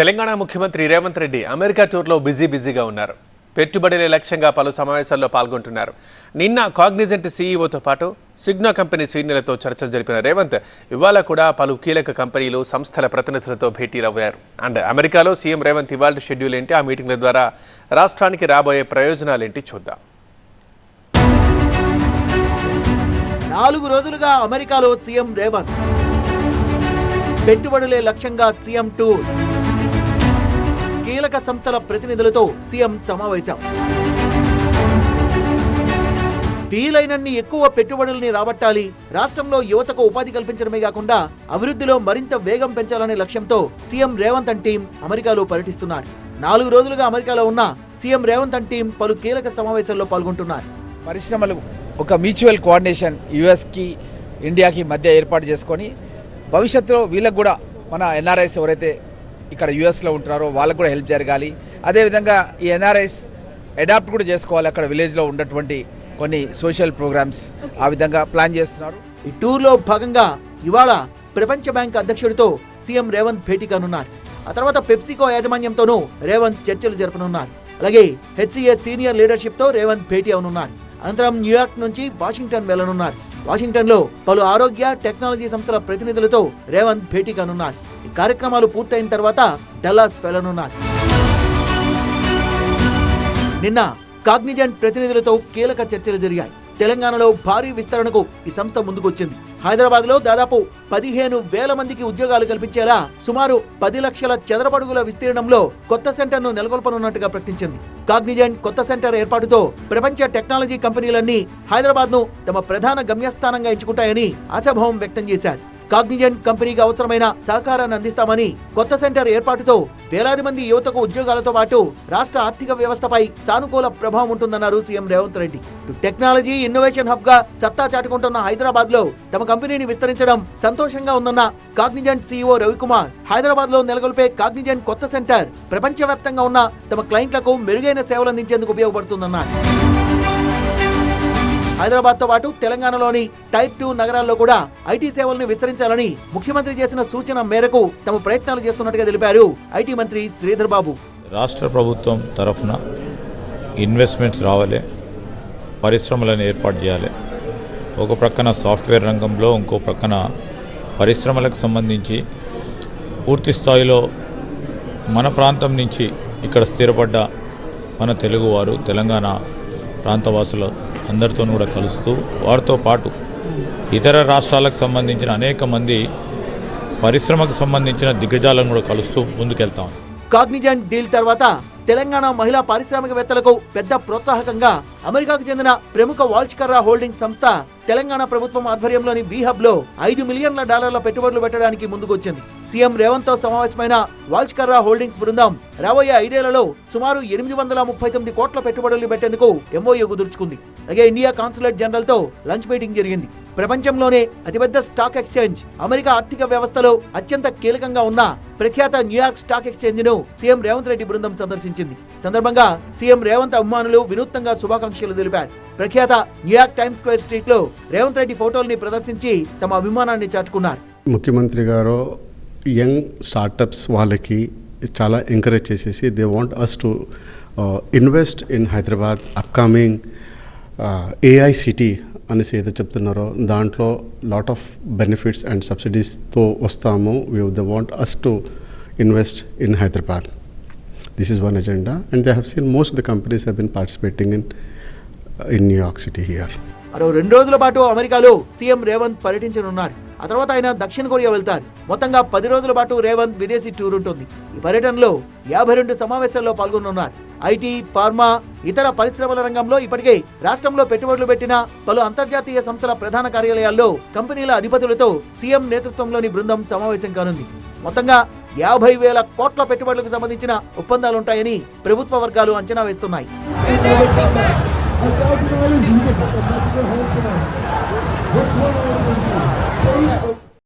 తెలంగాణ ముఖ్యమంత్రి రేవంత్ రెడ్డి అమెరికా టూర్లో బిజీ బిజీగా ఉన్నారు. పెట్టుబడుల లక్ష్యంగా పలు సమావేశాల్లో పాల్గొంటున్నారు. నిన్న కాగ్నిజెంట్ సీఈఓతో పాటు సిగ్నో కంపెనీ సీనియర్లతో చర్చలు జరిపిన రేవంత్ ఇవాళ కూడా పలు కీలక కంపెనీలు సంస్థల ప్రతినిధులతో భేటీలయ్యారు. అండ్ అమెరికాలో సీఎం రేవంత్ ఇవాళ షెడ్యూల్ ఏంటి? ఆ మీటింగ్ల ద్వారా రాష్ట్రానికి రాబోయే ప్రయోజనాలేంటి చూద్దాం. నాలుగు రోజులుగా అమెరికాలో సీఎం రేవంత్. పెట్టుబడులే లక్ష్యంగా సీఎం టూర్. కీలక సంస్థల ప్రతినిధులతో సీఎం సమావేశం. వీలైనన్ని ఎక్కువ పెట్టుబడుల్ని రాబట్టాలి. రాష్ట్రంలో యువతకు ఉపాధి కల్పించడమే కాకుండా అభివృద్ధిలో మరింత వేగం పెంచాలనే లక్ష్యంతో సీఎం రేవంత్ అండ్ టీం అమెరికాలో పర్యటిస్తున్నారు. నాలుగు రోజులుగా అమెరికాలో ఉన్న సీఎం రేవంత్ అండ్ టీం పలు కీలక సమావేశాల్లో పాల్గొంటున్నారు. పరిశ్రమలు ఒక మ్యూచువల్ కోఆర్డినేషన్ యుఎస్కి ఇండియాకి మధ్య ఏర్పాటు చేసుకొని భవిష్యత్తులో వీళ్ళకు కూడా మన ఎన్ఆర్ఐస్ ఎవరైతే ఇక్కడ యుఎస్లో ఉంటున్నారో వాళ్ళకు కూడా హెల్ప్ జరగాలి. అదేవిధంగా ఈ ఎన్ఆర్ఐస్ అడాప్ట్ కూడా చేసుకోవాలి అక్కడ విలేజ్లో ఉన్నటువంటి కొన్ని సోషల్ ప్రోగ్రామ్స్ ఆ విధంగా ప్లాన్ చేస్తున్నారు. ఈ టూర్లో భాగంగా ఇవాళ ప్రపంచ బ్యాంక్ అధ్యక్షుడితో సీఎం రేవంత్ భేటీ కానున్నారు. ఆ తర్వాత పెప్సికో యాజమాన్యంతోనూ రేవంత్ చర్చలు జరపనున్నారు. అలాగే హెచ్సిఏ సీనియర్ లీడర్షిప్తో రేవంత్ భేటీ అవనున్నారు. అనంతరం న్యూయార్క్ నుంచి వాషింగ్టన్ వెళ్ళనున్నారు వాషింగ్టన్లో పలు ఆరోగ్య టెక్నాలజీ సంస్థల ప్రతినిధులతో రేవంత్ భేటీ కానున్నారు ఈ కార్యక్రమాలు పూర్తయిన తర్వాత డల్లాస్ వెళ్ళనున్నారు నిన్న కాగ్నిజెంట్ ప్రతినిధులతో కీలక చర్చలు జరిగాయి. తెలంగాణలో భారీ విస్తరణకు ఈ సంస్థ ముందుకొచ్చింది. హైదరాబాద్లో దాదాపు పదిహేను వేల మందికి ఉద్యోగాలు కల్పించేలా సుమారు పది లక్షల చదరపడుగుల విస్తీర్ణంలో కొత్త సెంటర్ను నెలకొల్పనున్నట్టుగా ప్రకటించింది. కాగ్నిజెంట్ కొత్త సెంటర్ ఏర్పాటుతో ప్రపంచ టెక్నాలజీ కంపెనీలన్నీ హైదరాబాద్ను తమ ప్రధాన గమ్యస్థానంగా ఎంచుకుంటాయని ఆశాభావం వ్యక్తం చేశారు. కాగ్నిజెంట్ కంపెనీకి అవసరమైన సహకారాన్ని అందిస్తామని కొత్త సెంటర్ ఏర్పాటుతో వేలాది మంది యువతకు ఉద్యోగాలతో పాటు రాష్ట్ర ఆర్థిక వ్యవస్థపై సానుకూల ప్రభావం ఉంటుందన్నారు CM Revanth Reddy. Technology innovation హబ్గా సత్తా చాటుకుంటున్న హైదరాబాద్లో తమ కంపెనీని విస్తరించడం సంతోషంగా ఉందన్న కాగ్నిజెంట్ సీఈఓ రవికుమార్. హైదరాబాద్లో నెలకొల్పే కాగ్నిజెంట్ కొత్త సెంటర్ ప్రపంచవ్యాప్తంగా ఉన్న తమ క్లయింట్లకు మెరుగైన సేవలు అందించేందుకు ఉపయోగపడుతుందన్నారు. హైదరాబాద్తో పాటు తెలంగాణలోని టైప్ టూ నగరాల్లో కూడా ఐటీ సేవలను విస్తరించాలని ముఖ్యమంత్రి చేసిన సూచన మేరకు తమ ప్రయత్నాలు చేస్తున్నట్టుగా తెలిపారు ఐటీ మంత్రి శ్రీధర్ బాబు రాష్ట్ర ప్రభుత్వం తరఫున ఇన్వెస్ట్మెంట్స్ రావాలి పరిశ్రమలను ఏర్పాటు చేయాలి. ఒక ప్రక్కన సాఫ్ట్వేర్ రంగంలో ఇంకో ప్రక్కన పరిశ్రమలకు సంబంధించి పూర్తి స్థాయిలో మన ప్రాంతం నుంచి ఇక్కడ స్థిరపడ్డ మన తెలుగువారు తెలంగాణ ప్రాంతవాసులు అందరితో కూడా కలుస్తూ వారితో పాటు ఇతర రాష్ట్రాలకు సంబంధించిన అనేక మంది పరిశ్రమకు సంబంధించిన దిగ్గజాలను కూడా కలుస్తూ ముందుకెళ్తాం కాగ్నిజెంట్ డీల్ తర్వాత తెలంగాణ మహిళా పారిశ్రామికవేత్తలకు పెద్ద ప్రోత్సాహకంగా అమెరికాకు చెందిన ప్రముఖ వాల్చ్కర్రా హోల్డింగ్ సంస్థ తెలంగాణ ప్రభుత్వం ఆధ్వర్యంలోని బీహబ్లో ఐదు మిలియన్ల డాలర్ల పెట్టుబడులు పెట్టడానికి ముందుకొచ్చింది. సీఎం రేవంత్తో సమావేశమైన వాల్చికర్రా హోల్డింగ్స్ బృందం రాబోయే ఐదేళ్ళలో సుమారు ఎనిమిది వందల ముప్పై తొమ్మిది కోట్ల పెట్టుబడులు పెట్టేందుకు ఎంఓయూ కుదుర్చుకుంది అలాగే ఇండియా కాన్సులేట్ జనరల్తో లంచ్ మీటింగ్ జరిగింది. ప్రపంచంలోనే అతిపెద్ద స్టాక్ ఎక్స్చేంజ్ అమెరికా ఆర్థిక వ్యవస్థలో అత్యంత కీలకంగా ఉన్న ప్రఖ్యాత న్యూయార్క్ స్టాక్ ఎక్స్చేంజ్ను సీఎం రేవంత్ రెడ్డి బృందం సందర్శించింది. సందర్భంగా సీఎం రేవంత్ అభిమానులు వినూత్నంగా శుభాకాంక్షలు తెలిపారు. ప్రఖ్యాత న్యూయార్క్ టైమ్స్ స్క్వేర్ స్ట్రీట్లో రేవంత్ రెడ్డి ఫోటోల్ని ప్రదర్శించి తమ అభిమానాన్ని చాటుకున్నారు. ముఖ్యమంత్రి గారు యంగ్ స్టార్టప్స్ వాళ్ళకి చాలా ఎంకరేజ్ చేసేసి they want us to invest in Hyderabad upcoming AICTE అనేసి ఏదో చెప్తున్నారో దాంట్లో లాట్ ఆఫ్ బెనిఫిట్స్ అండ్ సబ్సిడీస్తో వస్తాము. They want us to invest in Hyderabad this is one agenda and they have seen most of the companies have been participating in in New York city here మరో రెండు రోజుల పాటు అమెరికాలో CM Revanth పర్యటించనున్నారు. ఆ తర్వాత ఆయన దక్షిణ కొరియా వెళ్తారు. మొత్తంగా పది రోజుల పాటు రేవంత్ విదేశీ టూర్ ఉంటుంది. ఈ పర్యటనలో యాభై రెండు సమావేశాల్లో పాల్గొనున్నారు. ఐటీ ఫార్మా ఇతర పరిశ్రమల రంగంలో ఇప్పటికే రాష్ట్రంలో పెట్టుబడులు పెట్టిన పలు అంతర్జాతీయ సంస్థల ప్రధాన కార్యాలయాల్లో కంపెనీల అధిపతులతో సీఎం నేతృత్వంలోని బృందం సమావేశం కానుంది. మొత్తంగా యాభై వేల కోట్ల పెట్టుబడులకు సంబంధించిన ఒప్పందాలుంటాయని ప్రభుత్వ వర్గాలు అంచనా వేస్తున్నాయి. Which one